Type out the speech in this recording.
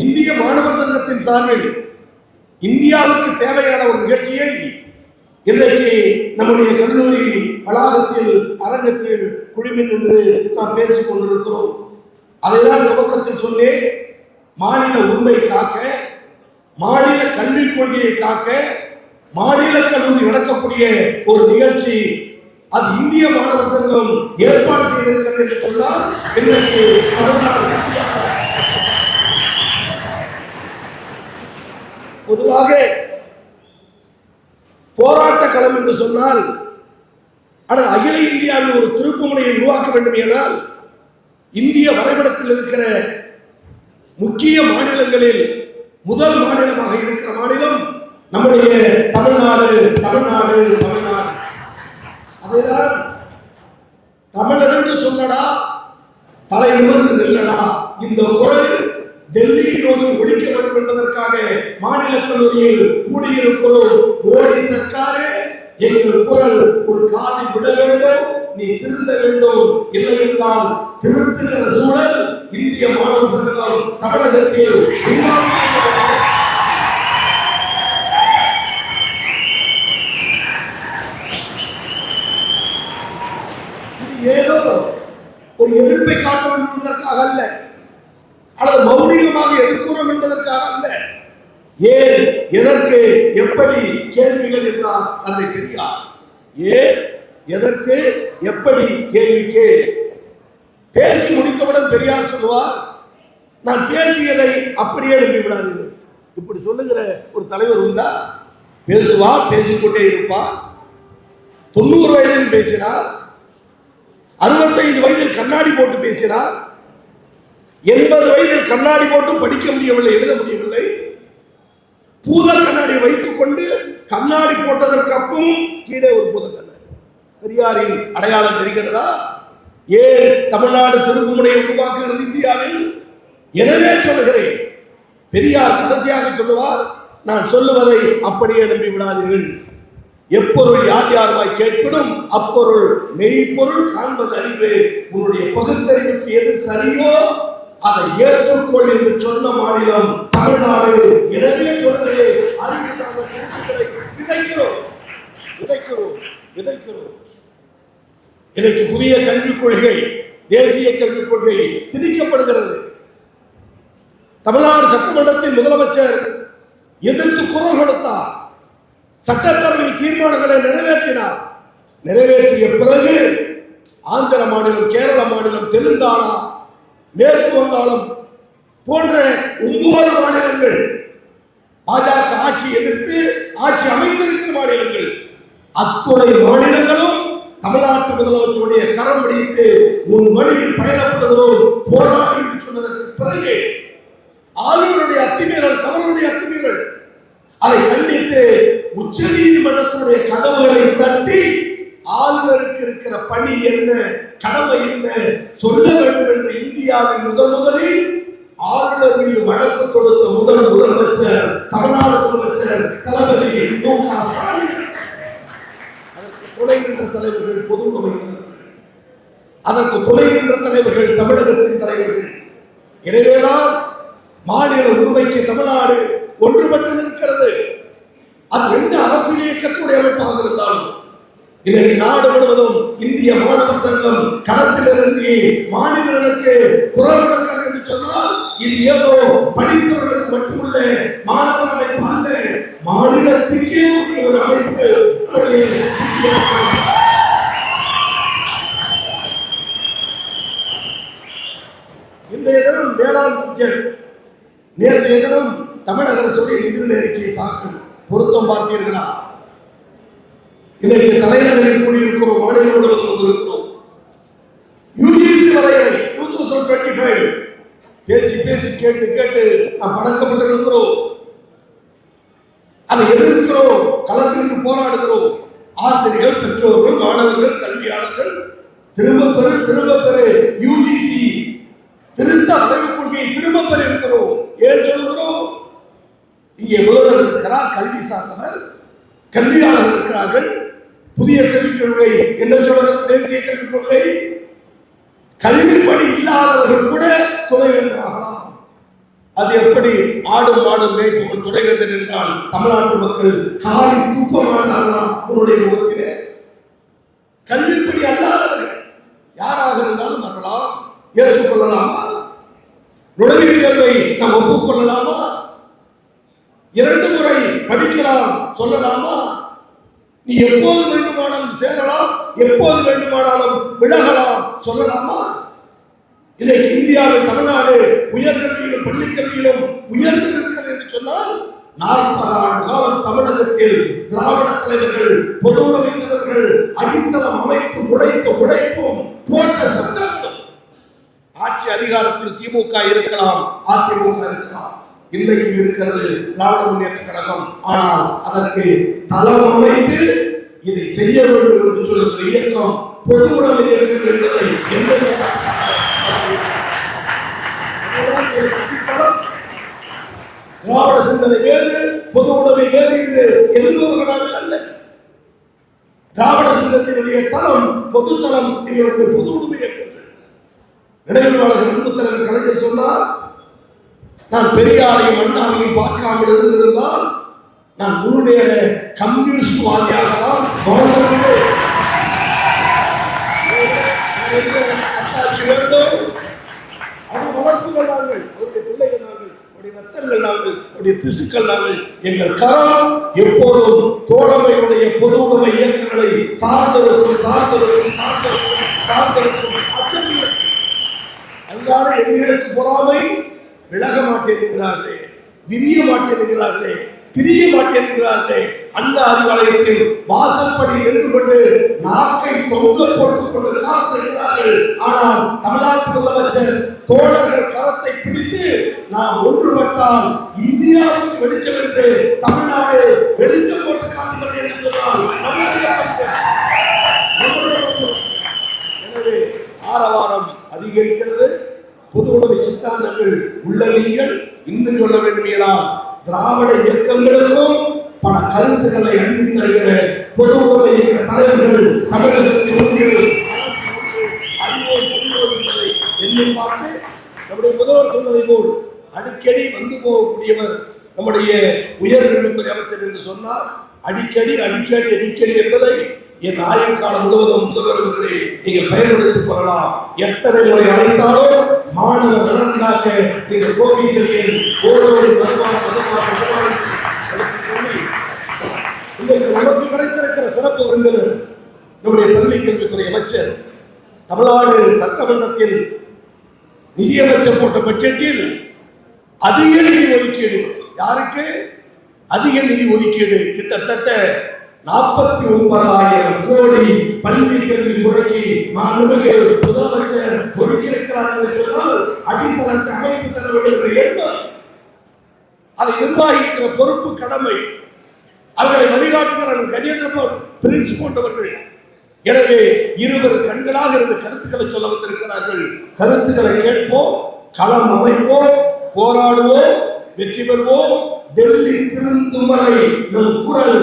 இந்திய மாணவர் சங்கத்தின் சார்பில் இந்தியாவுக்கு தேவையான ஒரு நிகழ்ச்சியை இன்றைக்கு நம்முடைய கல்லூரி வளாகத்தில் அரங்கத்தில் குழுமின் என்று நாம் பேசிக் கொண்டிருக்கிறோம். அதைதான் துவக்கத்தில் சொன்னேன். மாநில உண்மை காக்க மாநில கல்விக் கொள்கையை காக்க மாநில கல்லூரி நடக்கக்கூடிய ஒரு நிகழ்ச்சி அது இந்திய மாணவர் சங்கம் ஏற்பாடு செய்திருக்கிறது என்று சொன்னால் இன்றைக்கு பொதுவாக போராட்ட களம் என்று சொன்னால் ஆனால் அகில இந்தியாவில் ஒரு திருப்புமுனையை உருவாக்க வேண்டும் என்றால் இந்திய வரைபடத்தில் இருக்கிற முக்கிய மாநிலங்களில் முதல் மாநிலமாக இருக்கிற மாநிலம் நம்முடைய தமிழ்நாடு தமிழ்நாடு தமிழ்நாடு. அதேதான் தமிழர் என்று சொல்லடா தலை நிமிர்ந்து நில்லடா இந்த குரல் மாநில கல்லூரியில் கூடியிருக்கிறோம் மோடி சர்க்காரே எங்கள் குரல் ஒரு காதில் விட வேண்டும் நீ திருத்த வேண்டும். இல்லை என்றால் திருத்துகிற சூழல் இந்திய மாணவ சங்கம் தமிழகத்தில் ஏதோ ஒரு எதிர்ப்பை காட்ட வேண்டும் என்பதற்காக அல்ல. அல்லது மௌலிகமாக எதிர்ப்புறோம் என்பதற்காக அல்ல. ஏன் எதற்கு எப்படி கேள்விகள் என்றார் தந்தை பெரியார் ஏன் எதற்கு எப்படி கேள்விக்கு பேசி முடித்தவுடன் பெரியார் சொல்லுவார் நான் பேசியதை அப்படியே எழுப்பி இப்படி சொல்லுகிற ஒரு தலைவர் உண்டா? பேசுவா பேசிக்கொண்டே இருப்பார் தொண்ணூறு வயதில் பேசினார். அறுபத்தைந்து வயதில் கண்ணாடி போட்டு பேசினார். எண்பது வயதில் கண்ணாடி போட்டும் படிக்க முடியவில்லை எழுத முடியவில்லை. பூதல் கண்ணாடி வைத்துக் கொண்டு கண்ணாடி போட்டதற்கு அப்பவும் கீழே ஒரு பூத கண்ணாடி. பெரியாரின் அடையாளம் தெரிகிறதா? ஏன் தமிழ்நாடு திருப்புமுனையை உருவாக்குகிறது இந்தியாவில்? எனவே சொல்லுகிறேன். பெரியார் கடைசியாக சொல்லுவார் நான் சொல்லுவதை அப்படியே நம்பி விடாதீர்கள். எப்பொருள் யார் யாருமாய் கேட்பினும் அப்பொருள் மெய்ப்பொருள் காண்பது அறிவு. உன்னுடைய பகுத்தறிவுக்கு எது சரியோ அதை ஏற்றுக்கொள் என்று சொன்ன மாநிலம் தமிழ்நாடு. எனவே சொல்றதே அறிவு சார்ந்த கருத்துக்களை விதைக்கிறோம். விதைக்கிறோம் விதைக்கிறோம். இன்னைக்கு புதிய கல்விக் கொள்கை தேசிய கல்விக் கொள்கை திணிக்கப்படுகிறது. தமிழ்நாடு சட்டமன்றத்தில் முதலமைச்சர் எதிர்த்து குரல் கொடுத்தார். சட்டப்பேரவையில் தீர்மானங்களை நிறைவேற்றினார். நிறைவேற்றிய பிறகு ஆந்திர மாநிலம் கேரள மாநிலம் தெலுங்கானா மேற்கு வங்காளம் போன்ற ஒன்பது மாநிலங்கள் பாஜக ஆட்சி எதிர்த்து ஆட்சி அமைந்திருக்கிற மாநிலங்கள். அத்துறை மாநிலங்களும் தமிழ்நாட்டு முதலமைச்சருடைய கரம் பிடித்து உன் வழியில் பயணப்படுகிறோம் போராடி சொன்னதற்கு பிறகு ஆளுநருடைய அத்துமீறல் தமிழருடைய அத்துமீறல் அதை கண்டித்து உச்ச நீதிமன்றத்தினுடைய கதவுகளை தட்டி ஆளுநருக்கு இருக்கிற பணி என்ன? கடமை என்று சொல்ல வேண்டும் என்று இந்தியாவின் முதல் முதலில் ஆளுநர் மீது வழக்கு கொடுத்த முதல் முதலமைச்சர் தமிழ்நாடு முதலமைச்சர் தளபதி மு க ஸ்டாலின். அதற்கு துணை தலைவர்கள் பொது அதற்கு துணை நின்ற தலைவர்கள் தமிழகத்தின் தலைவர்கள். எனவேதான் மாநில உரிமைக்கு தமிழ்நாடு ஒன்றுபட்டு நிற்கிறது. அது எந்த இன்றைக்கு நாடு முழுவதும் இந்திய மாணவர் சங்கம் களத்தில் இறங்கி மாநிலங்களுக்கு குரல் கொடுக்கிறது என்று சொன்னால் இது ஏதோ படித்தவர்களுக்கு மட்டுமல்ல மாணவர் அமைப்பு அல்ல ஒரு அமைப்பு இன்றைய தினம் வேளாண் பட்ஜெட் நேற்றைய தினம் தமிழக அரசுடைய நிதி அறிக்கையை பார்க்கும் பொருத்தம் பார்த்தீர்களா இன்றைக்கு தலைநகரில் கூடியிருக்கிறோம் மாநிலங்களோடு முழுவதும் யூஜிசி வரையறை டூ தௌசண்ட் டுவெண்ட்டி ஃபைவ் பேசி பேசி கேட்டு கேட்டு நாம் பழக்கப்பட்டிருக்கிறோம். அதை எதிர்க்கிறோம் களத்திற்கு போராடுகிறோம். ஆசிரியர்கள் பெற்றோர்கள் மாணவர்கள் கல்வியாளர்கள் திரும்ப பெறு திரும்ப பெறு யூ திருத்த அறிவுக் கொள்கையை திரும்ப பெற இருக்கிறோம் ஏன் சொல்கிறோம் இங்கே முதல்வர் இருக்கிறார் கல்வி சார்ந்தவர் கல்வியாளர்கள் இருக்கிறார்கள் புதிய கல்விக் கொள்கை என்ன சொல்றது தேசிய கல்விக் கொள்கை கல்விப்படி இல்லாதவர்கள் கூட துணை வேந்தராகலாம் அது எப்படி ஆடும் மாடும் மேய்ப்புகள் துணைவேந்தர் என்றால் தமிழ்நாட்டு மக்கள் காலை துப்ப மாட்டார்களா அவருடைய முகத்திலே. கல்விப்படி அல்லாதவர்கள் யாராக இருந்தாலும் வரலாம்? ஏற்றுக்கொள்ளலாமா? நுழைவுத் தேர்வை நாம் ஒப்புக்கொள்ளலாமா? இரண்டு முறை படிக்கலாம் சொல்லலாமா? நீ எப்போது வேண்டுமானாலும் சேரலாம் எப்போது வேண்டுமானாலும் விலகலாம். சொல்லலாமா? இன்றைக்கு இந்தியாவில் தமிழ்நாடு உயர்கல்வியிலும் பள்ளிக்கல்வியிலும் உயர்ந்து இருக்கிறது என்று சொன்னால் நாற்பது ஆண்டு காலம் தமிழகத்தில் திராவிட தலைவர்கள் பொது உறவினர்கள் அடித்தளம் அமைப்பு உழைப்பு உழைப்பும் போன்ற சட்டங்கள் ஆட்சி அதிகாரத்தில் திமுக இருக்கலாம் அதிமுக இருக்கலாம். இன்றைக்கு இருக்கிறது திராவிட முன்னேற்ற கழகம். ஆனால் அதற்கு தளம் அமைத்து இதை செய்ய வேண்டும் என்று சொல்லுகிற இயக்கம் பொது உடைமை இயக்கம் என்பதை எந்த திராவிட சிந்தனை வேறு பொது உடைமை வேறு என்று எண்ணுபவர்களாக அல்ல. திராவிட சிந்தத்தினுடைய தளம் பொது தளம் எங்களுடைய பொது உடைமை இயக்கங்கள் நினைவாளர் கலைஞர் சொன்னார் நான் பெரியாரையும் அண்ணாவையும் பார்க்காமல் இருந்திருந்தால் நான் உன்னுடைய கம்யூனிஸ்ட் வாதியாகலாம். ரத்தங்கள் திசுக்கள் நாங்கள் எங்கள் கரம் எப்போதும் தோழமையுடைய பொது உடைமை இயக்கங்களை சார்ந்திருக்கும் சார்ந்திருக்கும் சார்ந்திருக்கும் சார்ந்திருக்கும் அச்சமில்லை அதுதான் பொறாமை. விலக மாட்டேன்கிறார்களே விரிய மாட்டேன்கிறார்களே பிரிய மாட்டேன்கிறார்களே அந்த அறிவாலயத்தில் வாசற்படி இருந்து கொண்டு நாக்கை தொங்க போட்டுக் கொண்டு காத்திருக்கிறார்கள். ஆனால் தமிழ்நாட்டு முதலமைச்சர் தோழர்கள் கரத்தை பிடித்து நாம் ஒன்றுபட்டால் இந்தியாவுக்கு வெளிச்சம் என்று தமிழ்நாடு வெளிச்சம் போட்டு காட்டுகிறது என்று சொன்னால் ஆரவாரம் அதிகரிக்கிறது. பொது உடைமை சித்தாந்தங்கள் உள்ள நீங்கள் இன்னும் சொல்ல வேண்டுமென்றால் திராவிட இயக்கங்களுக்கும் பல கருத்துக்களை அள்ளி தருகிற பொது உடைமை இயக்க தலைவர்கள் தமிழகத்தில் உண்டு அறிவோம் பார்த்து நம்முடைய முதல்வர் சொன்னதை போல் அடிக்கடி வந்து போகக்கூடியவர் நம்முடைய உயர்கல்வித்துறை அமைச்சர் என்று சொன்னார் அடிக்கடி அடிக்கடி அடிக்கடி என்பதை என் ஆயுள் முழுவதும் முதல்வர்களே நீங்கள் பயன்படுத்திக் கொள்ளலாம். எத்தனை முறை அழைத்தாலும் மாநில நலன் காக்க நீங்கள் கோபி செய்யும் ஓரோரு இன்றைக்கு நமக்கு கிடைத்திருக்கிற சிறப்பு விருந்தினர் நம்முடைய பள்ளி கல்வித்துறை அமைச்சர் தமிழ்நாடு சட்டமன்றத்தில் நிதியமைச்சர் போட்ட பட்ஜெட்டில் அதிக நிதி ஒதுக்கீடு. யாருக்கு? அதிக நிதி ஒதுக்கீடு. கிட்டத்தட்ட நாற்பத்தி ஒன்பதாயிரம் கோடி பள்ளி கல்வி முறைக்கு மாண்புமிகு முதலமைச்சர் ஒதுக்கியிருக்கிறார் என்று சொன்னால் அடித்தளத்தை அமைத்து தர வேண்டும் என்ற எண்ணம் அதை நிர்வாகிக்கிற பொறுப்பு கடமை. அவர்களை வழிகாட்டுகிற கஜேந்திரபோர் பிரின்ஸ் போன்றவர்கள் எனவே இருவர் கண்களாக இருந்த கருத்துக்களை சொல்ல வந்திருக்கிறார்கள். கருத்துக்களை கேட்போம் களம் அமைப்போம் போராடுவோம் வெற்றி பெறுவோம். டெல்லி திருந்தும் வரை நம் குரல்